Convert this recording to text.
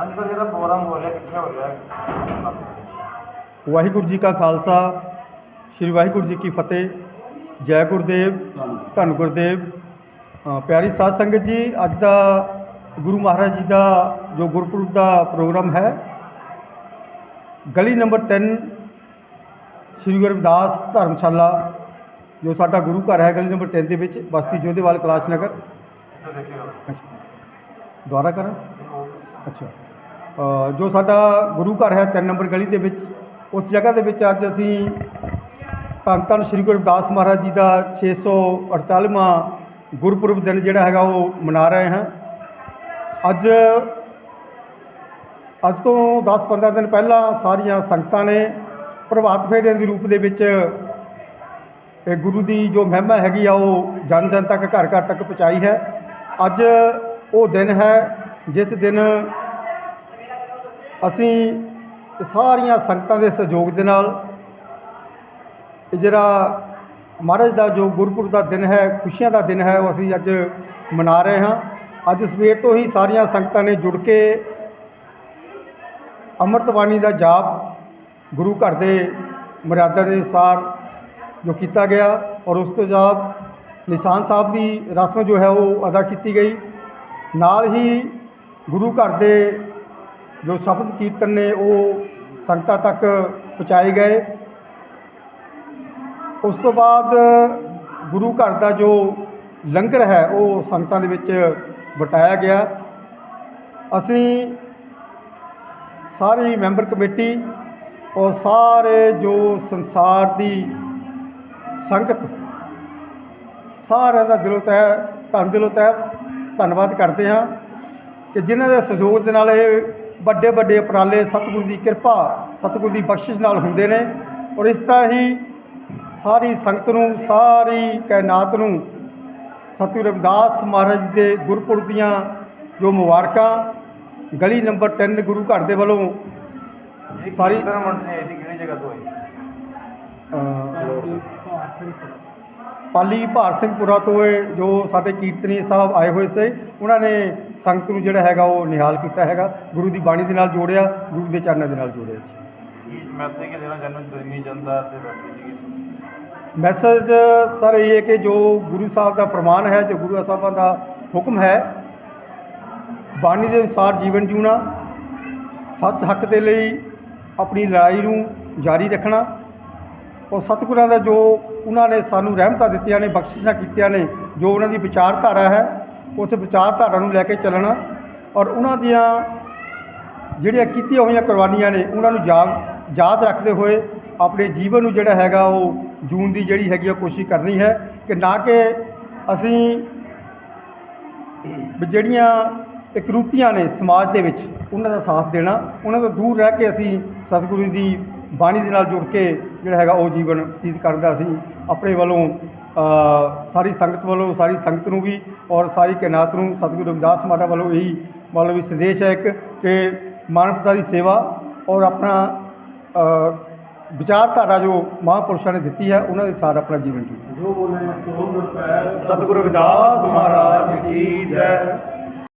ਅੱਜ ਦਾ ਜਿਹੜਾ ਪ੍ਰੋਗਰਾਮ ਹੋ ਰਿਹਾ ਹੋ ਰਿਹਾ ਵਾਹਿਗੁਰੂ ਜੀ ਕਾ ਖਾਲਸਾ ਸ੍ਰੀ ਵਾਹਿਗੁਰੂ ਜੀ ਕੀ ਫਤਿਹ। ਜੈ ਗੁਰਦੇਵ ਧੰਨ ਗੁਰਦੇਵ। ਪਿਆਰੀ ਸਾਧ ਸੰਗਤ ਜੀ ਅੱਜ ਦਾ ਗੁਰੂ ਮਹਾਰਾਜ ਜੀ ਦਾ ਜੋ ਗੁਰਪੁਰਬ ਦਾ ਪ੍ਰੋਗਰਾਮ ਹੈ, ਗਲੀ ਨੰਬਰ 3 ਸ੍ਰੀ ਗੁਰੂ ਰਵਿਦਾਸ ਧਰਮਸ਼ਾਲਾ, ਜੋ ਸਾਡਾ ਗੁਰੂ ਘਰ ਹੈ ਗਲੀ ਨੰਬਰ 3 ਦੇ ਵਿੱਚ, ਬਸਤੀ ਜੋਧੇਵਾਲ ਕੈਲਾਸ਼ ਨਗਰ। ਅੱਛਾ ਦੁਆਰਾ ਕਰਾਂ? ਅੱਛਾ। ਜੋ ਸਾਡਾ ਗੁਰੂ ਘਰ ਹੈ 3 ਨੰਬਰ ਗਲੀ ਦੇ ਵਿੱਚ, ਉਸ ਜਗ੍ਹਾ ਦੇ ਵਿੱਚ ਅੱਜ ਅਸੀਂ ਧੰਨ ਧੰਨ ਸ੍ਰੀ ਗੁਰੂ ਰਵਿਦਾਸ ਮਹਾਰਾਜ ਜੀ ਦਾ 648ਵਾਂ ਗੁਰਪੁਰਬ ਦਿਨ ਜਿਹੜਾ ਹੈਗਾ ਉਹ ਮਨਾ ਰਹੇ ਹਾਂ। ਅੱਜ ਅੱਜ ਤੋਂ 10-15 ਦਿਨ ਪਹਿਲਾਂ ਸਾਰੀਆਂ ਸੰਗਤਾਂ ਨੇ ਪ੍ਰਭਾਤ ਫੇਰੇ ਦੇ ਰੂਪ ਦੇ ਵਿੱਚ ਇਹ ਗੁਰੂ ਦੀ ਜੋ ਮਹਿਮਾ ਹੈਗੀ ਆ, ਉਹ ਜਨ ਜਨ ਤੱਕ, ਘਰ ਘਰ ਤੱਕ ਪਹੁੰਚਾਈ ਹੈ। ਅੱਜ ਉਹ ਦਿਨ ਹੈ, ਜਿਸ ਦਿਨ ਅਸੀਂ ਸਾਰੀਆਂ ਸੰਗਤਾਂ ਦੇ ਸਹਿਯੋਗ ਦੇ ਨਾਲ ਇਹ ਜਿਹੜਾ ਮਹਾਰਾਜ ਦਾ ਜੋ ਗੁਰਪੁਰਬ ਦਾ ਦਿਨ ਹੈ, ਖੁਸ਼ੀਆਂ ਦਾ ਦਿਨ ਹੈ, ਉਹ ਅਸੀਂ ਅੱਜ ਮਨਾ ਰਹੇ ਹਾਂ। ਅੱਜ ਸਵੇਰ ਤੋਂ ਹੀ ਸਾਰੀਆਂ ਸੰਗਤਾਂ ਨੇ ਜੁੜ ਕੇ ਅੰਮ੍ਰਿਤਵਾਣੀ ਦਾ ਜਾਪ ਗੁਰੂ ਘਰ ਦੇ ਮਰਿਆਦਾ ਦੇ ਅਨੁਸਾਰ ਜੋ ਕੀਤਾ ਗਿਆ ਔਰ ਉਸ ਤੋਂ ਬਾਅਦ ਨਿਸ਼ਾਨ ਸਾਹਿਬ ਦੀ ਰਸਮ ਜੋ ਹੈ ਉਹ ਅਦਾ ਕੀਤੀ ਗਈ। ਨਾਲ ਹੀ ਗੁਰੂ ਘਰ ਦੇ ਜੋ ਸ਼ਬਦ ਕੀਰਤਨ ਨੇ ਉਹ ਸੰਗਤਾਂ ਤੱਕ ਪਹੁੰਚਾਏ ਗਏ। ਉਸ ਤੋਂ ਬਾਅਦ ਗੁਰੂ ਘਰ ਦਾ ਜੋ ਲੰਗਰ ਹੈ ਉਹ ਸੰਗਤਾਂ ਦੇ ਵਿੱਚ ਵਰਤਾਇਆ ਗਿਆ। ਅਸੀਂ ਸਾਰੀ ਮੈਂਬਰ ਕਮੇਟੀ ਔਰ ਸਾਰੇ ਜੋ ਸੰਸਾਰ ਦੀ ਸੰਗਤ, ਸਾਰਿਆਂ ਦਾ ਦਿਲੋਂ ਤਹਿ, ਧੰਨ ਦਿਲੋਂ ਤਹਿ ਧੰਨਵਾਦ ਕਰਦੇ ਹਾਂ ਕਿ ਜਿਨ੍ਹਾਂ ਦੇ ਸਹਿਯੋਗ ਦੇ ਨਾਲ ਇਹ ਵੱਡੇ ਵੱਡੇ ਉਪਰਾਲੇ ਸਤਿਗੁਰੂ ਦੀ ਕਿਰਪਾ, ਸਤਿਗੁਰੂ ਦੀ ਬਖਸ਼ਿਸ਼ ਨਾਲ ਹੁੰਦੇ ਨੇ ਔਰ ਇਸ ਤਰ੍ਹਾਂ ਹੀ ਸਾਰੀ ਸੰਗਤ ਨੂੰ, ਸਾਰੀ ਕਾਇਨਾਤ ਨੂੰ ਸਤਿਗੁਰੂ ਰਵਿਦਾਸ ਮਹਾਰਾਜ ਦੇ ਗੁਰਪੁਰਬ ਦੀਆਂ ਜੋ ਮੁਬਾਰਕਾਂ ਗਲੀ ਨੰਬਰ 3 ਗੁਰੂ ਘਰ ਦੇ ਵੱਲੋਂ ਸਾਰੀ- ਕਿਹੜੀ ਜਗ੍ਹਾ ਤੋਂ ਪਾਲੀ ਭਾਰ ਸਿੰਘਪੁਰਾ ਤੋਂ ਇਹ ਜੋ ਸਾਡੇ ਕੀਰਤਨੀ ਸਾਹਿਬ ਆਏ ਹੋਏ ਸੀ ਉਹਨਾਂ ਨੇ ਸੰਗਤ ਨੂੰ ਜਿਹੜਾ ਹੈਗਾ ਉਹ ਨਿਹਾਲ ਕੀਤਾ ਹੈਗਾ ਗੁਰੂ ਦੀ ਬਾਣੀ ਦੇ ਨਾਲ ਜੋੜਿਆ ਗੁਰੂ ਦੇ ਚਰਨਾਂ ਦੇ ਨਾਲ ਜੋੜਿਆ ਜੀ। ਕੀ ਮੈਸੇਜ ਕਿ ਦੇਣਾ ਜਨਮ ਜਨਮੀ ਜਨਤਾ ਤੇ ਬੈਠੀ ਜੀ ਮੈਸੇਜ ਸਰ ਇਹ ਹੈ ਕਿ ਜੋ ਗੁਰੂ ਸਾਹਿਬ ਦਾ ਫਰਮਾਨ ਹੈ, ਜੋ ਗੁਰੂ ਸਾਹਿਬਾਂ ਦਾ ਹੁਕਮ ਹੈ, ਬਾਣੀ ਦੇ ਅਨੁਸਾਰ ਜੀਵਨ ਜਿਉਣਾ, ਸੱਚ ਹੱਕ ਦੇ ਲਈ ਆਪਣੀ ਲੜਾਈ ਨੂੰ ਜਾਰੀ ਰੱਖਣਾ, ਔਰ ਸਤਿਗੁਰਾਂ ਦਾ ਜੋ ਉਹਨਾਂ ਨੇ ਸਾਨੂੰ ਰਹਿਮਤਾਂ ਦਿੱਤੀਆਂ ਨੇ, ਬਖਸ਼ਿਸ਼ਾਂ ਕੀਤੀਆਂ ਨੇ, ਜੋ ਉਹਨਾਂ ਦੀ ਵਿਚਾਰਧਾਰਾ ਹੈ, ਉਸ ਵਿਚਾਰਧਾਰਾ ਨੂੰ ਲੈ ਕੇ ਚੱਲਣਾ, ਔਰ ਉਹਨਾਂ ਦੀਆਂ ਜਿਹੜੀਆਂ ਕੀਤੀਆਂ ਹੋਈਆਂ ਕੁਰਬਾਨੀਆਂ ਨੇ, ਉਹਨਾਂ ਨੂੰ ਯਾਦ ਯਾਦ ਰੱਖਦੇ ਹੋਏ ਆਪਣੇ ਜੀਵਨ ਨੂੰ ਜਿਹੜਾ ਹੈਗਾ ਉਹ ਜੂਨ ਦੀ ਜਿਹੜੀ ਹੈਗੀ ਆ ਕੋਸ਼ਿਸ਼ ਕਰਨੀ ਹੈ ਕਿ ਨਾ ਕਿ ਅਸੀਂ ਜਿਹੜੀਆਂ ਇਕਰੂਤੀਆਂ ਨੇ ਸਮਾਜ ਦੇ ਵਿੱਚ, ਉਹਨਾਂ ਦਾ ਸਾਥ ਦੇਣਾ, ਉਹਨਾਂ ਤੋਂ ਦੂਰ ਰਹਿ ਕੇ ਅਸੀਂ ਸਤਿਗੁਰੂ ਦੀ ਬਾਣੀ ਦੇ ਨਾਲ ਜੁੜ ਕੇ ਜਿਹੜਾ ਹੈਗਾ ਉਹ ਜੀਵਨ ਬਤੀਤ ਕਰਦਾ ਅਸੀਂ ਆਪਣੇ ਵੱਲੋਂ ਸਾਰੀ ਸੰਗਤ ਵੱਲੋਂ, ਸਾਰੀ ਸੰਗਤ ਨੂੰ ਵੀ ਔਰ ਸਾਰੀ ਕਾਇਨਾਤ ਨੂੰ ਸਤਿਗੁਰੂ ਰਵਿਦਾਸ ਮਹਾਰਾਜ ਵੱਲੋਂ ਇਹੀ ਮਤਲਬ ਵੀ ਸੰਦੇਸ਼ ਹੈ ਇੱਕ ਕਿ ਮਾਨਵਤਾ ਦੀ ਸੇਵਾ ਔਰ ਆਪਣਾ ਵਿਚਾਰਧਾਰਾ ਜੋ ਮਹਾਂਪੁਰਸ਼ਾਂ ਨੇ ਦਿੱਤੀ ਹੈ ਉਹਨਾਂ ਦੇ ਸਾਰ ਆਪਣਾ ਜੀਵਨ ਜੀਓ ਜੋ ਬੋਲੇ ਸੋ ਗੁਰ ਸਤਿਗੁਰੂ ਰਵਿਦਾਸ ਮਹਾਰਾਜ ਕੀ